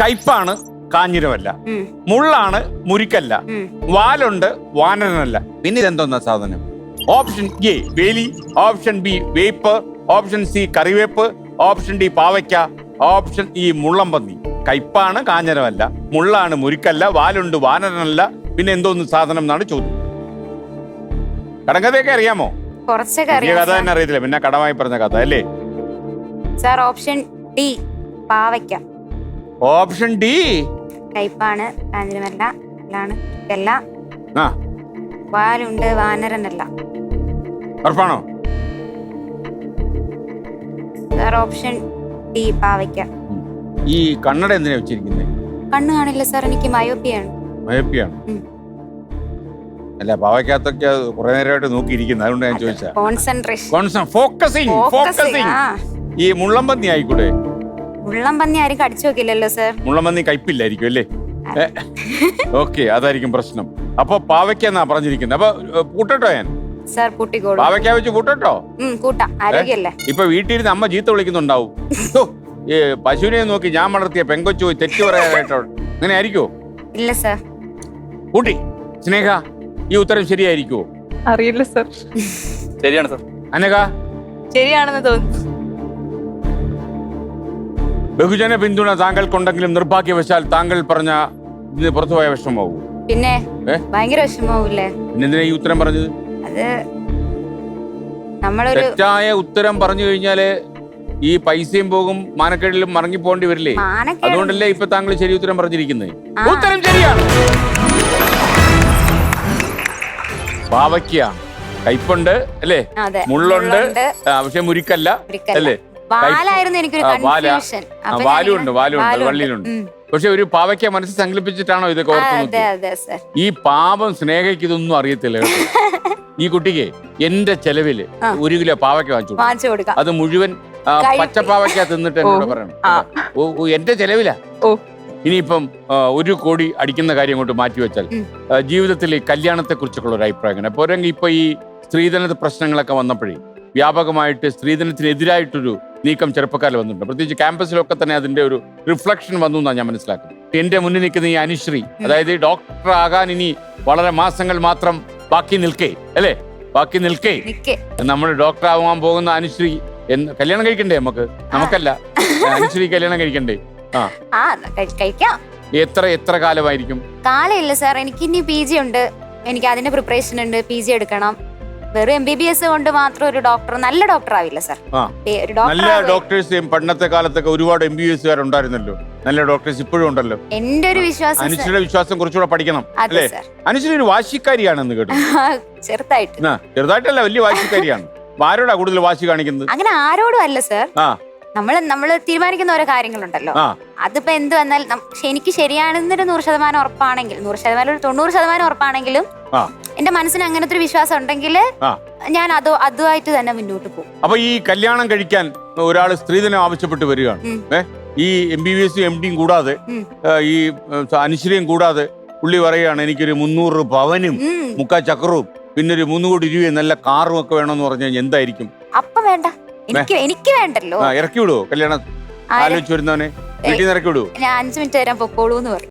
കയ്പാണ് കാഞ്ഞിരമല്ല. മുള്ളാണ് മുരിക്കല്ല. വാലുണ്ട് വാനരനല്ല. പിന്നെ ഇതെന്തോന്ന സാധനം? ഓപ്ഷൻ എ വേലി. ഓപ്ഷൻ ബി വേപ്പ്. ഓപ്ഷൻ സി കറിവേപ്പ്. ഓപ്ഷൻ ഡി പാവയ്ക്ക. ഓപ്ഷൻ ഇ മുള്ളംപന്നി. കയ്പാണ് കാഞ്ഞരമല്ല. മുള്ളാണ് മുരിക്കല്ല. വാലുണ്ട് വാനരനല്ല. പിന്നെ എന്തോന്ന് സാധനം എന്നാണ് ചോദ്യം. കടങ്കഥയൊക്കെ അറിയാമോ? പുതിയ കഥ. തന്നെ അറിയത്തില്ല. പിന്നെ കടമായി പറഞ്ഞ കഥ അല്ലേ? സാർ ഓപ്ഷൻ ഡി പാവയ്ക്ക. Option D. കയ്പാണ് കാഞ്ഞിരമല്ല അല്ലാണ് ഇതല്ല. ആ. വാലുണ്ട് വാനരനല്ല ഉറപ്പാണോ? സാർ ഓപ്ഷൻ ഡി പാവയ്ക്ക. ഈ കണ്ണട എന്തിനാ വെച്ചിരിക്കുന്നത് കണ്ണ് കാണില്ല സാർ എനിക്ക് മയോപ്പിയാണ്. മയോപ്പിയാണ്. അല്ല പാവയ്ക്കകത്തൊക്കെ കുറെ നേരമായിട്ട് നോക്കിയിരിക്കുന്നത് അതുകൊണ്ട് ഞാൻ ചോദിച്ചാ. കോൺസെൻട്രേഷൻ ഫോക്കസിങ് ഫോക്കസിങ് ഈ മുള്ളംപന്നി ആയിക്കൂടെ? പന്നി ആരും കടിച്ചു നോക്കില്ലല്ലോ സർ മുള്ളംപന്നി കയ്പില്ലായിരിക്കും അല്ലേ? ഓക്കെ അതായിരിക്കും പ്രശ്നം. അപ്പൊ പാവയ്ക്കെന്നാ പറഞ്ഞിരിക്കുന്നത് അപ്പൊ കൂട്ടട്ടോ ഞാൻ? സാർ കൂട്ടിക്കോളൂ പാവയ്ക്ക വെച്ച് കൂട്ടട്ടോ ഉം കൂട്ടാം ആരോഗ്യല്ലേ? ഇപ്പൊ വീട്ടിലിരുന്ന് അമ്മ ചീത്ത വിളിക്കുന്നുണ്ടാവും. ഈ പശുവിനെ നോക്കി ഞാൻ വളർത്തിയ പെങ്കൊച്ചു പോയി തെറ്റ് പറയാനായിട്ടോ? അങ്ങനെ ആയിരിക്കുമോ ഇല്ല സർ കൂട്ടി സ്നേഹ ഈ ഉത്തരം ശരിയായിരിക്കുമോ അറിയില്ല സർ ശരിയാണ് സർ അനക ശരിയാണെന്ന് തോന്നുന്നു. ബഹുജന പിന്തുണ താങ്കൾക്കുണ്ടെങ്കിലും നിർഭാഗ്യവശാൽ താങ്കൾ പറഞ്ഞ ഇതിന് പുറത്തുപോയ വിഷമമാവൂ. പിന്നെ? ഏ? ഭയങ്കര വിഷമാവൂലേ പിന്നെന്തിനാ ഈ ഉത്തരം പറഞ്ഞത്? അത് നമ്മളൊരു തെറ്റായ ഉത്തരം പറഞ്ഞു കഴിഞ്ഞാൽ ഈ പൈസയും പോകും മാനക്കേടിലും മറങ്ങി പോകേണ്ടി വരില്ലേ? മാനക്കേട്. അതുകൊണ്ടല്ലേ ഇപ്പൊ താങ്കൾ ശരി ഉത്തരം പറഞ്ഞിരിക്കുന്നത് ആ. ഉത്തരം ശരിയാണ്. പാവയ്ക്കാണ് കയ്പുണ്ട് അല്ലേ? അതെ. മുള്ളുണ്ട്. മുള്ളുണ്ട്, ആ, പക്ഷെ മുരിക്കല്ല മുരിക്കല്ല. അല്ലേ? വാലായിരുന്നു എനിക്കൊരു കൺഫ്യൂഷൻ വാലുണ്ട് വാലുണ്ട് വള്ളിയിലുണ്ട്. പക്ഷെ ഒരു പാവയ്ക്ക മനസ്സിൽ സങ്കല്പിച്ചിട്ടാണോ ഇത് ഓർത്ത് അതെ അതെ സർ. ഈ പാവം സ്നേഹയ്ക്ക് ഇതൊന്നും അറിയത്തില്ല ഈ കുട്ടിക്ക് എന്റെ ചെലവിൽ. ഒരു കിലോ പാവയ്ക്ക വാങ്ങിച്ചു കൊടുക്കാം. അത് മുഴുവൻ. പച്ചപ്പാവയ്ക്ക തിന്നിട്ട് എന്നോട്. പറയണം. എന്റെ ചെലവിലാ? ഇനിയിപ്പം ഒരു കോടി അടിക്കുന്ന കാര്യം കൊണ്ട് മാറ്റിവെച്ചാൽ ജീവിതത്തിൽ ഈ കല്യാണത്തെ കുറിച്ചൊക്കെ ഒരു അഭിപ്രായം പോരെങ്കിൽ ഇപ്പൊ ഈ സ്ത്രീധന പ്രശ്നങ്ങളൊക്കെ വന്നപ്പോഴേ വ്യാപകമായിട്ട് സ്ത്രീധനത്തിനെതിരായിട്ടൊരു നീക്കം ചെറുപ്പക്കാരിൽ വന്നിട്ടുണ്ട്. പ്രത്യേകിച്ച് ക്യാമ്പസിലൊക്കെ തന്നെ അതിന്റെ ഒരു റിഫ്ലക്ഷൻ വന്നു എന്നാണ് ഞാൻ മനസ്സിലാക്കുന്നത്. എന്റെ മുന്നിൽ നിൽക്കുന്ന ഈ അനുശ്രീ അതായത് ഡോക്ടർ ആകാൻ ഇനി വളരെ മാസങ്ങൾ മാത്രം ബാക്കി നിൽക്കേ അല്ലേ? ബാക്കി നിൽക്കേ. നമ്മൾ ഡോക്ടർ ആവാൻ പോകുന്ന അനുശ്രീ എന്ന് കല്യാണം കഴിക്കണ്ടേ നമുക്ക്? നമുക്കല്ല. അനുശ്രീ കല്യാണം കഴിക്കണ്ടേ? ആ. കഴിക്കാം. എത്ര എത്ര കാലമായിരിക്കും? കാലമില്ല സാർ എനിക്ക് ഇനി പി ജി ഉണ്ട്. എനിക്ക് അതിന്റെ പ്രിപ്പറേഷൻ ഉണ്ട്. പി ജി എടുക്കണം. വെറും എം ബി ബി എസ് കൊണ്ട് മാത്രം ഒരു ഡോക്ടർ നല്ല ഡോക്ടർ ആവില്ല സർ ഒരു നല്ല ഡോക്ടർ ഡോക്ടേഴ്സ് പണ്ടത്തെ കാലത്തൊക്കെ ഒരുപാട് എം ബി എസ് ഉണ്ടായിരുന്നല്ലോ നല്ല ഡോക്ടേഴ്സ് ഇപ്പോഴും ഉണ്ടല്ലോ. എന്റെ ഒരു വിശ്വാസം അനുശ്രീയുടെ വിശ്വാസം കുറച്ചുകൂടെ പഠിക്കണം അല്ലേ? സാർ അനുശ്രീ ഒരു വാശിക്കാരിയാണെന്ന് കേട്ടു. ചെറുതായിട്ട്. ചെറുതായിട്ടല്ല വലിയ വാശിക്കാരിയാണ്. ആരോടാ കൂടുതൽ വാശി കാണിക്കുന്നത്? അങ്ങനെ ആരോടും അല്ല സർ നമ്മൾ നമ്മൾ തീരുമാനിക്കുന്ന ഓരോ കാര്യങ്ങളുണ്ടല്ലോ. അതിപ്പോ എന്ത് വന്നാൽ എനിക്ക് ശരിയാണെന്നൊരു നൂറ് ശതമാനം ഉറപ്പാണെങ്കിൽ നൂറ് ശതമാനം ഒരു തൊണ്ണൂറ് ശതമാനം ഉറപ്പാണെങ്കിലും എന്റെ മനസ്സിന് അങ്ങനത്തെ ഒരു വിശ്വാസം ഉണ്ടെങ്കിൽ ആ. ഞാൻ അത് അതുമായിട്ട് തന്നെ മുന്നോട്ട് പോകും. അപ്പൊ ഈ കല്യാണം കഴിക്കാൻ ഒരാൾ സ്ത്രീധനം ആവശ്യപ്പെട്ട് വരികയാണ്. ഉം. ഏ? ഈ എം ബി ബി എസും എം ഡിയും കൂടാതെ ഉം. ഏ, ഈ ഏ, അനുശ്രീയും കൂടാതെ പുള്ളി പറയുകയാണ് എനിക്കൊരു മുന്നൂറ് പവനും ഉം. മുക്കാ ചക്രവും പിന്നെ ഒരു മൂന്ന് കോടി രൂപയും നല്ല കാറും ഒക്കെ വേണമെന്ന് പറഞ്ഞു കഴിഞ്ഞാൽ എന്തായിരിക്കും? അപ്പൊ വേണ്ട. എനിക്ക് എനിക്ക് വേണ്ടല്ലോ. ആ ഇറക്കി വിടുവോ കല്യാണം? ആലോചിച്ചു ആലോചിച്ച് വരുന്നവനെ? വീട്ടിൽ നിന്ന് ഇറക്കി വിടുവോ? ഞാൻ അഞ്ചു മിനിറ്റ് തരാൻ പൊക്കോളൂ എന്ന് പറയും